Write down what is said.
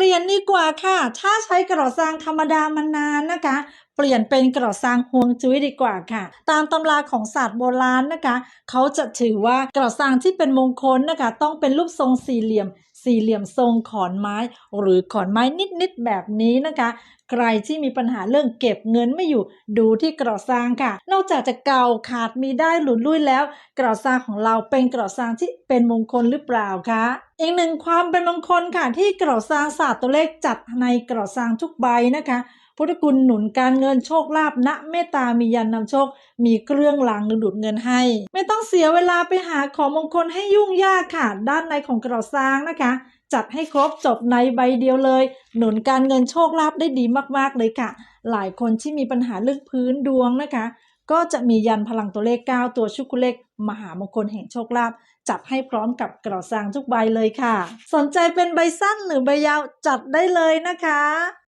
เปลี่ยนดีกว่าค่ะ ถ้าใช้กระซางธรรมดามานานนะคะ เปลี่ยนเป็นกระซางฮวงจุ้ยดีกว่าค่ะ ตามตำราของศาสตร์โบราณนะคะ เขาจะถือว่ากระซางที่เป็นมงคลนะคะ ต้องเป็นรูปทรงสี่เหลี่ยมสี่เหลี่ยมทรงขอนไม้ หรือขอนไม้นิดๆแบบนี้นะคะ ใครที่มีปัญหาเรื่องเก็บเงินไม่อยู่ดูที่กระซางค่ะ นอกจากจะเก่าขาดมีได้หลุดลุ่ยแล้ว กระซางของเราเป็นกระซางที่เป็นมงคลหรือเปล่าคะอีกหนึ่งความเป็นมงคลค่ะที่กระซางศาสตร์ตัวเลขจัดในกระซางทุกใบนะคะ พุทธคุณหนุนการเงินโชคลาภณเมตตามียันนำโชค มีเครื่องรางดึงดูดเงินให้ ไม่ต้องเสียเวลาไปหาของมงคลให้ยุ่งยากค่ะ ด้านในของกระซางนะคะจัดให้ครบจบในใบเดียวเลย หนุนการเงินโชคลาภได้ดีมากๆเลยค่ะ หลายคนที่มีปัญหาเรื่องพื้นดวงนะคะ ก็จะมียันพลังตัวเลข 9 ตัวชุกุเลข มหามงคลแห่งโชคลาภจัดให้พร้อมกับกระซางทุกใบเลยค่ะ สนใจเป็นใบสั้นหรือใบยาวจัดได้เลยนะคะ